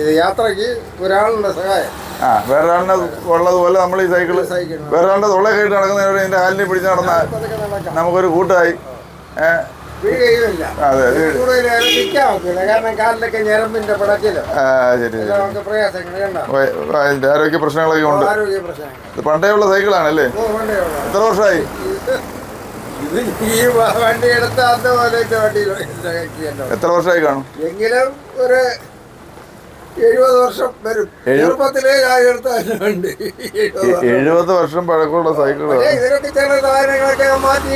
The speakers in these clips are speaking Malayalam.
ഇത് യാത്രയ്ക്ക് ഒരാളുടെ സഹായം. ആ വേറൊരാളിനെ ഉള്ളതുപോലെ നമ്മൾ ഈ സൈക്കിൾ വേറൊരാളുടെ തൊള്ള കയറ്റി നടക്കുന്നവരെ ഇതിന്റെ കാലിനെ പിടിച്ച് നടന്നാൽ നമുക്കൊരു കൂട്ടായി. അതെ അതിന്റെ ആരോഗ്യ പ്രശ്നങ്ങളൊക്കെ ഉണ്ട്. പണ്ടേ ഉള്ള സൈക്കിളാണല്ലേ. എത്ര വർഷമായി. എത്ര വർഷമായി കാണും? എങ്കിലും ഒരു എഴുപത് വർഷം വരും. ചെറുപ്പത്തിലേ ഞാൻ എടുത്തുണ്ട് എഴുപത് വർഷം. പഴക്കമുള്ള സൈക്കിൾ ഇതിനൊക്കെ ചില സാധനങ്ങളൊക്കെ മാറ്റി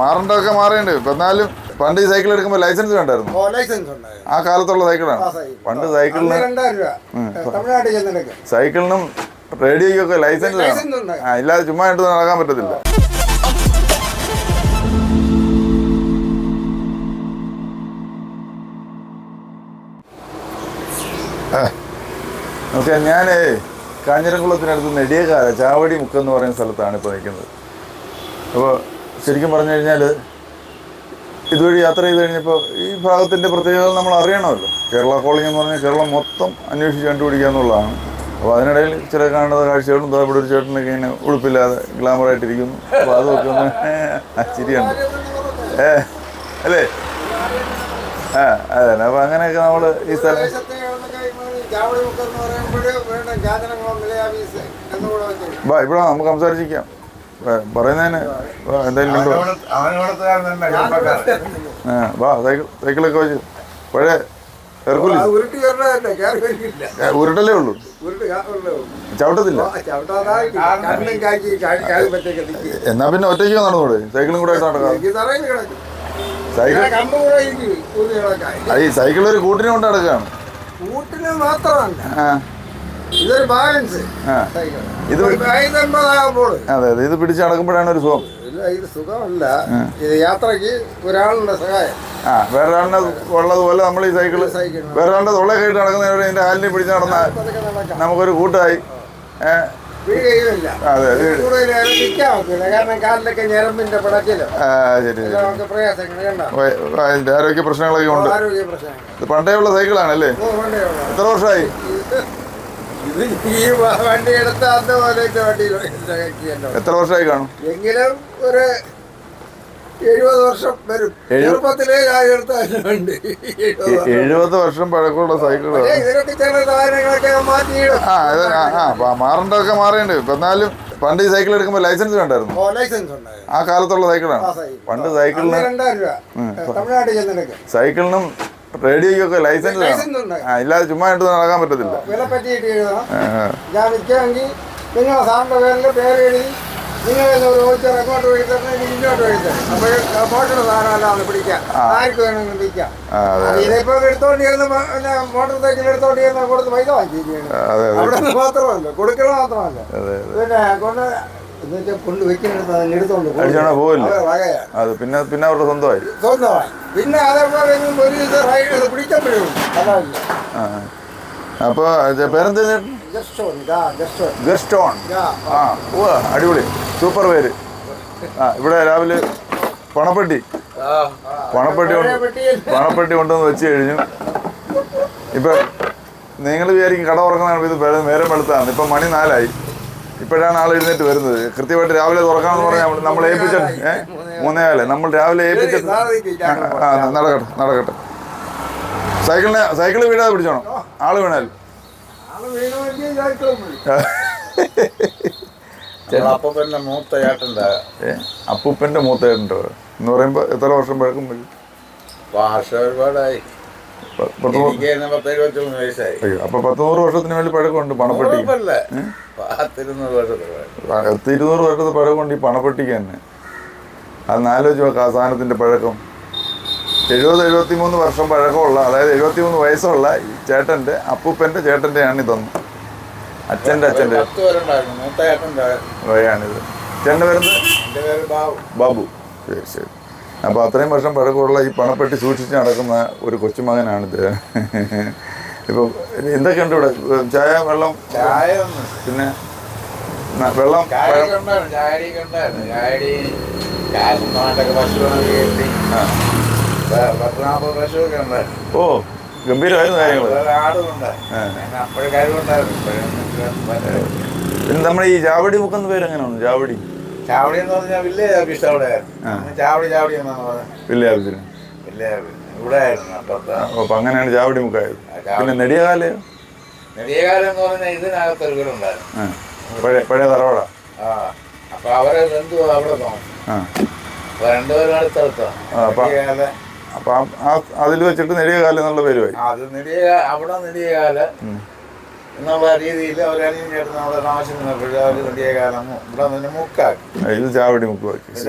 മാറേണ്ടതൊക്കെ മാറേണ്ടി ഇപ്പൊ എന്നാലും പണ്ട് ഈ സൈക്കിൾ എടുക്കുമ്പോൾ ലൈസൻസ് വേണ്ടായിരുന്നു. ലൈസൻസ് ആ കാലത്തുള്ള സൈക്കിളാണ് പണ്ട് സൈക്കിളിന് തമിഴ്നാട്ടിൽ സൈക്കിളിനും റേഡിയോയ്ക്കൊക്കെ ലൈസൻസ് വേണം. ഇല്ലാതെ ചുമ്മാ എടുത്ത് നടക്കാൻ പറ്റത്തില്ല. ഓക്കെ ഞാൻ കാഞ്ഞിരംകുളത്തിനടുത്ത് നെടിയകാല ചാവടി മുക്കം എന്ന് പറയുന്ന സ്ഥലത്താണ് ഇപ്പോൾ നിൽക്കുന്നത്. അപ്പോൾ ശരിക്കും പറഞ്ഞു കഴിഞ്ഞാൽ ഇതുവഴി യാത്ര ചെയ്ത് കഴിഞ്ഞപ്പോൾ ഈ ഭാഗത്തിന്റെ പ്രത്യേകത നമ്മൾ അറിയണമല്ലോ. കേരള കോളിംഗ് എന്ന് പറഞ്ഞാൽ കേരളം മൊത്തം അന്വേഷിച്ച് കണ്ടുപിടിക്കുക എന്നുള്ളതാണ്. അപ്പോൾ അതിനിടയിൽ ചില കാണുന്ന കാഴ്ചകളും ഇവിടെ ഒരു ചേട്ടനൊക്കെ ഇങ്ങനെ ഉടുപ്പില്ലാതെ ഗ്ലാമറായിട്ടിരിക്കുന്നു അപ്പോൾ അതൊക്കെ ഒന്ന് ചിരിയുണ്ട് ഏ അല്ലേ? ആ അതെ അപ്പോൾ അങ്ങനെയൊക്കെ നമ്മൾ ഈ സ്ഥലം വാ ഇവിടെ നമുക്ക് സംസാരിച്ചിരിക്കാം. പറയുന്നതിന് വാ, എന്തെങ്കിലും വാ സൈക്കിൾ സൈക്കിളൊക്കെ വെച്ച്. പഴയ ഉരുട്ടലേ ഉള്ളൂ. ചവിട്ടത്തില്ല. എന്നാ പിന്നെ ഒറ്റയ്ക്ക് നടന്നൂടെ? സൈക്കിളും കൂടെ നടക്കാം സൈക്കിൾ ഈ സൈക്കിൾ ഒരു കൂട്ടിനെ കൊണ്ട് നടക്കുകയാണ്. കൂട്ടിന് മാത്രമല്ല. ആ. ഇതൊരു ബാലൻസ് ഇത് അതെ അതെ. ഇത് ഒരു സുഖം. ഇത് സുഖമല്ല. ഇത് ഒരാളുടെ സഹായം. ആ വേറൊരാളിനെ ഉള്ളതുപോലെ നമ്മൾ ഈ സൈക്കിൾ വേറൊരാളുടെ തൊള്ള കയറ്റി നടക്കുന്നവരെ ഇതിന്റെ കാലിനെ പിടിച്ച് നടന്നാൽ നമുക്കൊരു കൂട്ടായി. അതെ അതിന്റെ ആരോഗ്യ പ്രശ്നങ്ങളൊക്കെ ഉണ്ട്. ഇത് പണ്ടേ ഉള്ള സൈക്കിളാണല്ലേ? അല്ലേ എത്ര വർഷമായി? എത്ര വർഷമായി കാണും? എങ്കിലും ഒരു എഴുപത് വർഷം വരും. ചെറുപ്പത്തിലേ ഞാൻ എടുത്ത വണ്ടി. എഴുപത് വർഷം. പഴക്കമുള്ള സൈക്കിൾ ഇതിനൊക്കെ ചില സാധനങ്ങളൊക്കെ മാറ്റി മാറേണ്ടതൊക്കെ മാറേണ്ടി. ഇപ്പൊ എന്നാലും പണ്ട് ഈ സൈക്കിൾ എടുക്കുമ്പോൾ ലൈസൻസ് വേണ്ടായിരുന്നു. ഓ ലൈസൻസ് ഉണ്ടായിരുന്നു. ആ കാലത്തുള്ള സൈക്കിളാണ് പണ്ട് സൈക്കിളിന് സൈക്കിളിനും റേഡിയോയ്ക്കൊക്കെ ലൈസൻസ് ഇല്ലാതെ ചുമ്മാ ഇട്ട് നടക്കാൻ പറ്റത്തില്ല. വില പറ്റിയിട്ട് എഴുതണം. ഞാൻ നിൽക്കുമെങ്കിൽ നിങ്ങളെ സാറിന്റെ പേരിൽ പേര് എഴുതി ഓടിച്ചാൽ അങ്ങോട്ട് എനിക്ക് ഇങ്ങോട്ട് അപ്പോൾ മോട്ടർ പിടിക്കാം. ആർക്ക് വേണമെങ്കിലും ഇതിപ്പോ പിന്നെ മോട്ടോർ സൈക്കിൾ എടുത്തോണ്ടിരുന്ന കൊടുത്ത് പൈസ വാങ്ങിച്ചിരിക്കുകയാണ് അതെ അതെ. അവിടെ നിന്ന് മാത്രമല്ല കൊടുക്കണ മാത്രമല്ല. അതെ പിന്നെ കൊണ്ട്. അത് പിന്നെ പിന്നെ അവരുടെ സ്വന്തമായി. സ്വന്തമായി. പിന്നെ അതേപോലെ പിടിക്കാൻ ആ അപ്പോൾ പേരെന്താ ഗസ്റ്റോൺ ആ ഓ അടിപൊളി. സൂപ്പർ പേര്. ആ ഇവിടെ രാവിലെ പണപ്പെട്ടി. പണപ്പെട്ടി പണപ്പെട്ടി കൊണ്ടുവന്ന് വെച്ച് കഴിഞ്ഞു. ഇപ്പൊ നിങ്ങൾ വിചാരിക്കും കട ഉറങ്ങുന്ന ഇത് നേരം വെളുത്താണ്. ഇപ്പൊ മണി നാലായി. ഇപ്പോഴാണ് ആൾ എഴുന്നേറ്റ് വരുന്നത്. കൃത്യമായിട്ട് രാവിലെ തുറക്കാമെന്ന് പറഞ്ഞാൽ നമ്മൾ ഏൽപ്പിച്ച ഏഹ് മൂന്നേകാലേ നമ്മൾ രാവിലെ ഏൽപ്പിച്ച നടക്കട്ടെ നടക്കട്ടെ. സൈക്കിളിനെ സൈക്കിൾ വീഴാതെ പിടിച്ചോണം. ആൾ വീണാൽ. ആൾ വീണമെങ്കിൽ സൈക്കിളും വിളി. അപ്പന്റെ മൂത്ത ചേട്ടന്റെ ഏ അപ്പൂപ്പന്റെ എന്ന് പറയുമ്പോൾ എത്ര വർഷം പഴക്കം വരും ഭാഷ ഒരുപാടായി അപ്പൊ പത്തുനൂറ് വർഷത്തിന് വേണ്ടി പഴക്കമുണ്ട് പണപ്പെട്ടി പത്തിരുന്നൂറ് വർഷത്തെ പഴക്കമുണ്ട് ഈ പണപ്പെട്ടിക്ക് തന്നെ. അത് ആലോചിച്ച് ആ സാധനത്തിന്റെ പഴക്കം. എഴുപത് എഴുപത്തി മൂന്ന് വർഷം പഴക്കമുള്ള അതായത് എഴുപത്തി മൂന്ന് വയസ്സുള്ള ഈ ചേട്ടന്റെ അപ്പൂപ്പന്റെ ചേട്ടന്റെയാണ് ഇതൊന്നും. അച്ഛന്റെ അച്ഛന്റെ ചേട്ടന്റെ വഴിയാണിത് ചേട്ടന്റെ വരുന്നത് ബാബു. ശരി ശരി. അപ്പോൾ അത്രയും വർഷം പഴക്കമുള്ള ഈ പണപ്പെട്ടി സൂക്ഷിച്ച് നടക്കുന്ന ഒരു കൊച്ചുമകനാണിത്. ഇപ്പോൾ എന്തൊക്കെയുണ്ട് ഇവിടെ? ചായ വെള്ളം? ചായ പിന്നെ വെള്ളം ഓ. ഗംഭീരമായിരുന്നു കാര്യങ്ങൾ. പിന്നെ നമ്മുടെ ഈ ജാവടി ബുക്ക് എന്ന പേര് എങ്ങനെയാണ് ജാവടി ചാവടി എന്ന് പറഞ്ഞാൽ വില്ലേജ് ഓഫീസ് അവിടെ ചാവടി ചാവടി എന്നാണ് പറഞ്ഞത് വില്ലേജ് ഓഫീസ് ഇവിടെ ആയിരുന്നു അപ്പൊ അങ്ങനെയാണ് ജാവടി മുക്കായത്. പിന്നെ നെടിയകാലയോ നെടിയകാലം എന്ന് പറഞ്ഞാൽ ഇതിനകത്ത് ഒരു വീടുണ്ടായിരുന്നു. പഴയ തറവാട? ആ. അപ്പൊ അവരെ ബന്ധു അവിടെ അപ്പൊ രണ്ടുപേരും അടുത്തടുത്താണ്. അപ്പൊ- ആ അതിൽ വെച്ചിട്ട് നെടിയകാലം എന്നുള്ള പേരുമായി. അത് നെടിയ അവിടെ നെടിയകാല എന്നുള്ള രീതിയിൽ അവരണിയും ചേർന്ന് അവിടെ താമസിച്ച് നിന്നപ്പോഴും അവർ നെടിയകാലം ഇവിടെ നിന്ന് മുക്കാക്കി. ആ, ഇത് ചാവടി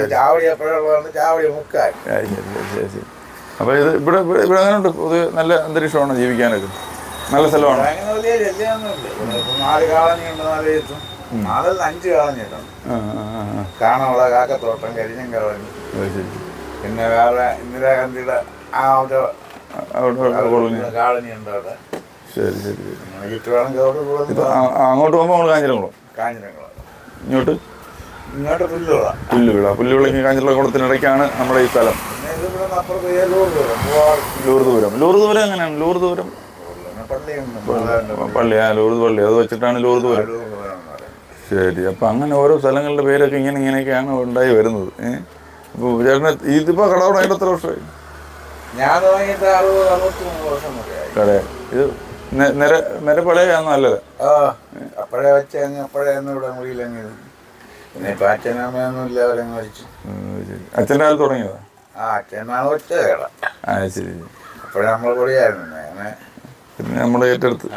ചാവടി എപ്പോഴുള്ളതാണ് ചാവടി മുക്കാക്കി. ശരി ശരി അപ്പോൾ ഇത് ഇവിടെ ഇവിടെ അങ്ങനെ ഉണ്ട് പൊതുവെ നല്ല അന്തരീക്ഷമാണ് ജീവിക്കാനൊക്കെ. നല്ല സ്ഥലമാണ്. അങ്ങനെ വലിയ ശല്യമൊന്നുമില്ല ഇവിടെ നാല് കാളനിയുണ്ട് നാല് എത്തും അഞ്ച് കാളനിയുണ്ട്. കാണാനുള്ള കാക്കത്തോട്ടം കരിഞ്ഞം കാളനി ശരി. പിന്നെ വേറെ ഇന്ദിരാഗാന്ധിയുടെ ആ ഒരു കോളനി കാളനി. ഉണ്ട് അവിടെ. ശരി ശരി ശരി. ചുറ്റുവാണെങ്കിൽ അവിടെ ഇപ്പൊ ആ- ആ, അങ്ങോട്ട് പോകുമ്പോൾ നമ്മൾ കാഞ്ഞിരംകുളം? കാഞ്ഞിരങ്ങളാണ് ഇങ്ങോട്ട്? ഇങ്ങോട്ട് പുല്ലുള്ള പുല്ലുവിള. പുല്ലുവിളയ്ക്ക് കാഞ്ഞിരംകുളത്തിനിടയ്ക്കാണ് നമ്മുടെ ഈ സ്ഥലം. പിന്നെ ഇത് ഇവിടെ നിന്ന് അപ്പുറത്ത് ഏലൂർ ദൂരം പോവാറ് ലൂർ ദൂരം ലൂർ ദൂരം എങ്ങനെയാണ്? ലൂർദൂരം? പള്ളിയുണ്ട്. പള്ളി. ആ ലൂർദ് പള്ളി. അത് വെച്ചിട്ടാണ് ലൂർദൂരം. ഏലൂർ ദൂരം എന്ന് പറയുന്നത്. ശരി. അപ്പം അങ്ങനെ ഓരോ സ്ഥലങ്ങളുടെ പേരൊക്കെ ഇങ്ങനെ ഇങ്ങനെയൊക്കെയാണ് ഉണ്ടായി വരുന്നത്. ഏഹ് ചേട്ടന് ഇതിപ്പോൾ കടവടമായിട്ട് എത്ര വർഷമായി? ഞാൻ തുടങ്ങിയിട്ട് അറുപത് അറുപത്തി മൂന്ന് വർഷം മുതലായി. കട ഇത് നെ- നിര നിര പഴയാണോ നല്ലത്? ആ അപ്പോഴേ വെച്ച അങ്ങ് അപ്പോഴേ ഒന്ന് ഇവിടെ മുറിയിലങ്ങ് ഇരുന്നു. പിന്നെ ഇപ്പൊ അച്ഛനമ്മയൊന്നും ഇല്ല അവരങ്ങ് മരിച്ചു. ശരി. അച്ഛന്റെ കാലത്ത് തുടങ്ങിയതാ ആ അച്ഛനാണ് ഒറ്റ കേട. ആ ശരി. അപ്പോഴേ നമ്മൾ പൊടിയായിരുന്നു അങ്ങനെ പിന്നെ നമ്മൾ ഏറ്റെടുത്ത്.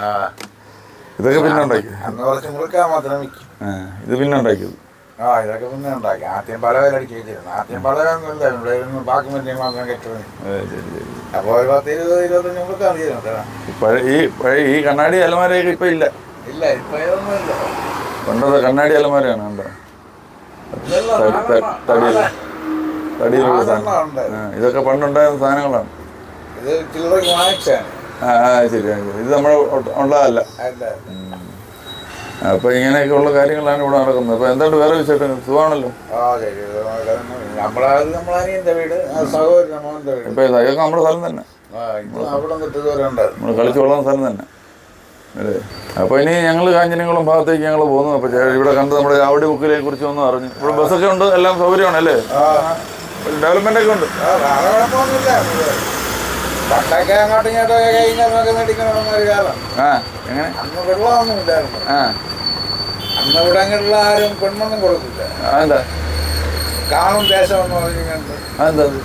ഇതൊക്കെ പിന്നെ ഉണ്ടാക്കി അന്ന് കുറച്ച് മുറുക്കാൻ മാത്രം ആ ഇത് പിന്നെ ഉണ്ടാക്കിയത് ആ ഇതൊക്കെ പിന്നെ ഉണ്ടാക്കി. ആദ്യം പലവേലടിച്ച് അടിച്ചിരുന്നു ആദ്യം പലവേലൊന്നുമില്ല ഇവിടെ ഇരുന്ന് ബാക്കി മറ്റേ മാത്രം കെട്ടുന്നത് അപ്പോൾ ഒരു പത്ത് ഇരുപത് ഇരുപത്തഞ്ച് ഈ പഴയ ഈ കണ്ണാടി അലമാരയൊക്കെ ഇപ്പം ഇല്ല. ഇല്ല ഇപ്പൊ കണ്ണാടി അലമാരയാണ്. തടിയിൽ. തടിയിലുള്ള സാധനം. ഇതൊക്കെ പണ്ടുണ്ടായിരുന്ന സാധനങ്ങളാണ്. ഇത് ചില്ലറ വാങ്ങിച്ചാണ് ആ ശരി ഇത് നമ്മൾ ഉള്ളതല്ല. അല്ല അപ്പൊ ഇങ്ങനെയൊക്കെ ഉള്ള കാര്യങ്ങളാണ് ഇവിടെ നടക്കുന്നത്. അപ്പൊ എന്താണ് വേറെ വിശേഷം സുഖമാണല്ലോ ഇപ്പൊ ഇതൊക്കെ നമ്മുടെ സ്ഥലം തന്നെ. നമ്മൾ കളിച്ചു വളർന്ന സ്ഥലം തന്നെ. അല്ലേ? അപ്പൊ ഇനി ഞങ്ങൾ കാഞ്ഞിരങ്ങളും ഭാഗത്തേക്ക് ഞങ്ങൾ പോകുന്നു. അപ്പൊ ചേ- ഇവിടെ കണ്ട് നമ്മുടെ ചാവടി ബുക്കിലെ കുറിച്ച് ഒന്ന് അറിഞ്ഞു. ഇവിടെ ബസ്സൊക്കെ ഉണ്ട്. എല്ലാം സൗകര്യമാണ് അല്ലേ? ആ. ഡെവലപ്മെന്റ് ഒക്കെ ഉണ്ട്. പണ്ടൊക്കെ അങ്ങോട്ടും ഇങ്ങോട്ടൊക്കെ കഴിഞ്ഞാൽ നമുക്ക് മേടിക്കണമെന്ന ഒരു കാലം. ആ എങ്ങനെ? അന്ന് വെള്ളമൊന്നും ഇല്ലായിരുന്നു. ആ. അന്ന് ഇവിടങ്ങളിലുള്ള ആരും പെണ്ണൊന്നും കൊടുക്കില്ല. അതെന്താ? കാണും ദേശം എന്ന് പറഞ്ഞുകൊണ്ട് അതെന്താ അത്?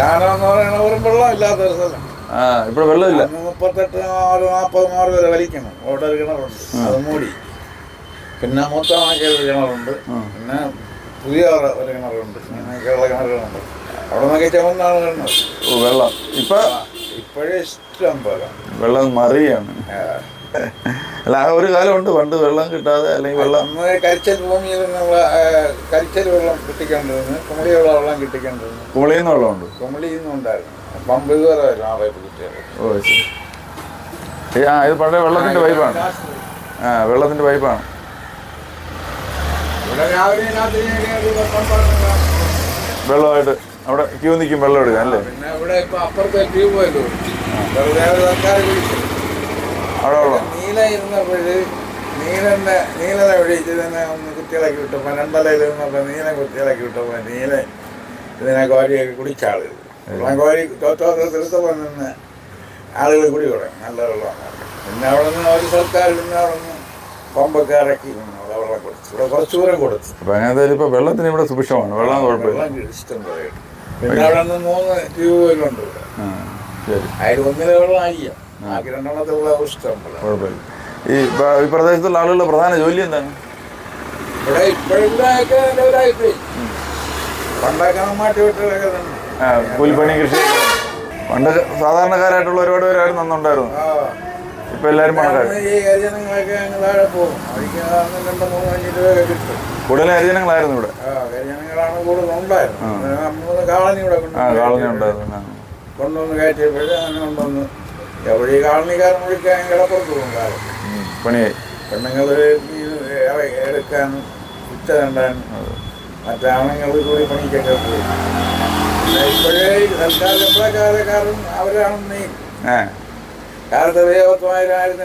കാണാൻ എന്ന് പറയണ ഒരു വെള്ളം ഇല്ലാത്ത ഒരു സ്ഥലം. ആ ഇവിടെ വെള്ളമില്ല അന്ന് മുപ്പത്തെട്ട് ആറ് നാൽപ്പത് മാറ് വരെ വലിക്കണം. അവിടെ ഒരു കിണറുണ്ട്. അത് മൂടി. പിന്നെ മൊത്തമാക്കിയ ഒരു കിണറുണ്ട്. പിന്നെ പുതിയ ഒരു ഒരു കിണറുണ്ട്. അങ്ങനെയൊക്കെയുള്ള കിണറുകളുണ്ട്. അവിടെ നിന്നൊക്കെ ചുമന്നാണ് കിണറ് ഓ വെള്ളം. ഇപ്പൊ ഇപ്പോഴേ ഇഷ്ടം പോലെ. വെള്ളം മറിയാണ്. അല്ല ആ ഒരു കാലമുണ്ട്. പണ്ട് വെള്ളം കിട്ടാതെ അല്ലെങ്കിൽ വെള്ളം കരിച്ചൽ ഭൂമിയിൽ നിന്നുള്ള കരിച്ചൽ വെള്ളം കിട്ടിക്കൊണ്ടിരുന്നു. കുമളിയുള്ള വെള്ളം കിട്ടിക്കൊണ്ടിരുന്നു. കുമളിയിൽ നിന്ന് വെള്ളമുണ്ട്. കുമളിയിൽ നിന്നുണ്ടായിരുന്നു പമ്പ് ഇതുവരെ വരും ആ പൈപ്പ് കിട്ടിയത് ഓ ശരി. ആ ഇത് പഴയ വെള്ളത്തിന്റെ പൈപ്പാണ് ആ വെള്ളത്തിന്റെ പൈപ്പാണ് ഇവിടെ രാവിലെ വെള്ളമായിട്ട് അവിടെ ക്യൂ നിൽക്കും വെള്ളം എടുക്കാൻ അല്ലേ? പിന്നെ ഇവിടെ ഇപ്പൊ അപ്പുറത്തെ വെറുതെ കുടിച്ചു അവിടെ ഉള്ളു? നീല ഇരുന്നപ്പോഴ് നീലന്റെ നീലനെ ഒഴിച്ച് ഇതിനെ ഒന്ന് കുത്തിയിളക്കി വിട്ടപ്പോൾ രണ്ടലയിൽ ഇരുന്നപ്പോൾ നീല കുത്തിയിളക്കി വിട്ടപ്പോൾ നീല ഇതിനെ കോരിയൊക്കെ കുടിച്ചാൾ വെള്ളം കോരി തീർത്തപ്പോൾ നിന്ന് ആളുകൾ കുടി തുടങ്ങി. നല്ല വെള്ളമാണ്. പിന്നെ അവിടെ നിന്ന് ഒരു സർക്കാർ പിന്നെ അവിടെ നിന്ന് പമ്പൊക്കെ ഇറക്കി വെള്ളം കൊടുത്തു ഇവിടെ കുറച്ച് ദൂരം കൊടുത്തു. അപ്പൊ അങ്ങനെ ഇപ്പൊ വെള്ളത്തിന് ഇവിടെ സുഭിക്ഷമാണ്. വെള്ളം കുഴപ്പമില്ല. ഇഷ്ടം പോലെ. പിന്നെ അവിടെ നിന്ന് മൂന്ന് ഇവിടെ ആ ശരി. അതിൽ ഒന്നിലെ വെള്ളം അയ്യം ബാക്കി രണ്ടെണ്ണത്തിലുള്ള ഇഷ്ടം കുഴപ്പമില്ല. ഈ ഈ പ്രദേശത്തുള്ള ആളുകളുടെ പ്രധാന ജോലി എന്താണ്? ഇവിടെ ഇപ്പോഴൊക്കെ ഡെവലായിപ്പോയി പണ്ടൊക്കെ കൃഷി. പണ്ട് സാധാരണക്കാരായിട്ടുള്ള ഒരുപാട് പേരായിരുന്നു അന്നുണ്ടായിരുന്നു ഇപ്പൊ എല്ലാരും പണക്കാരും. ഈ ഹരിജനങ്ങളൊക്കെ അങ്ങ് താഴെ പോകും. അവർക്ക് രണ്ട് മൂന്ന് അഞ്ച് രൂപ കിട്ടും. കൂടുതൽ ഹരിജനങ്ങളായിരുന്നു ഇവിടെ. ഹരിജനങ്ങളാണ് കൂടുതൽ കാളനി ഇവിടെ ഉണ്ടായിരുന്നു. കൊണ്ടുവന്ന് കയറ്റിയപ്പോഴേ അങ്ങനെ കൊണ്ടുവന്ന് എവിടെ ഈ കാളനിക്കാരൻ വിളിക്കാൻ കിടപ്പുറത്ത് പോകും കാലം ഉം, പണിയായി. പെണ്ണുങ്ങൾ എടുക്കാൻ ഉച്ച മറ്റാണുങ്ങൾ കൂടി പണിക്കൊക്കെ പോയി. ഇപ്പോഴേ സർക്കാർ ശമ്പളക്കാരെക്കാരും അവരാണ് നീ. കാലത്ത്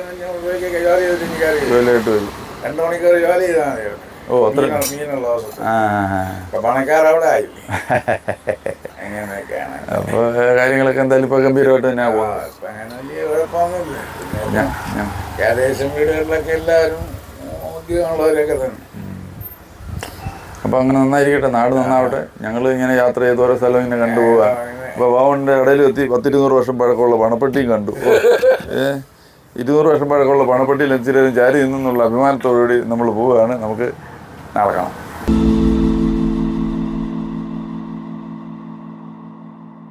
അഞ്ഞൂറ് രൂപയ്ക്ക് ജോലി ചെയ്തിട്ട് കയറി ജോലിയായിട്ട് വരും. രണ്ട് മണിക്കൂർ ജോലി ചെയ്താൽ മതി. ഓ അത്ര മീനുള്ള- ഇപ്പൊ ആയി. അങ്ങനെയൊക്കെയാണ്. അപ്പോൾ കാര്യങ്ങളൊക്കെ എന്തായാലും ഇപ്പോൾ ഗംഭീരമായിട്ട് തന്നെ ഇപ്പൊ കുഴപ്പമൊന്നുമില്ല. ഏകദേശം വീടുകളിലൊക്കെ എല്ലാവരും ഉദ്യോഗമുള്ളവരൊക്കെ തന്നെ. അപ്പോൾ അങ്ങനെ നന്നായിരിക്കട്ടെ. നാട് നന്നാവട്ടെ. ഞങ്ങൾ ഇങ്ങനെ യാത്ര ചെയ്ത് ഓരോ സ്ഥലം ഇങ്ങനെ കണ്ടുപോകാൻ അപ്പോൾ ബാവന്റെ ഇടയിൽ എത്തി പത്തിരുന്നൂറ് വർഷം പഴക്കമുള്ള പണപ്പെട്ടിയും കണ്ടു. ഓ, ഏ? ഇരുന്നൂറ് വർഷം പഴക്കമുള്ള പണപ്പെട്ടിയിൽ എത്തിച്ചേരും ചാരി നിന്നുള്ള അഭിമാനത്തോടുകൂടി നമ്മൾ പോവുകയാണ്. നമുക്ക് നാളെ കാണാം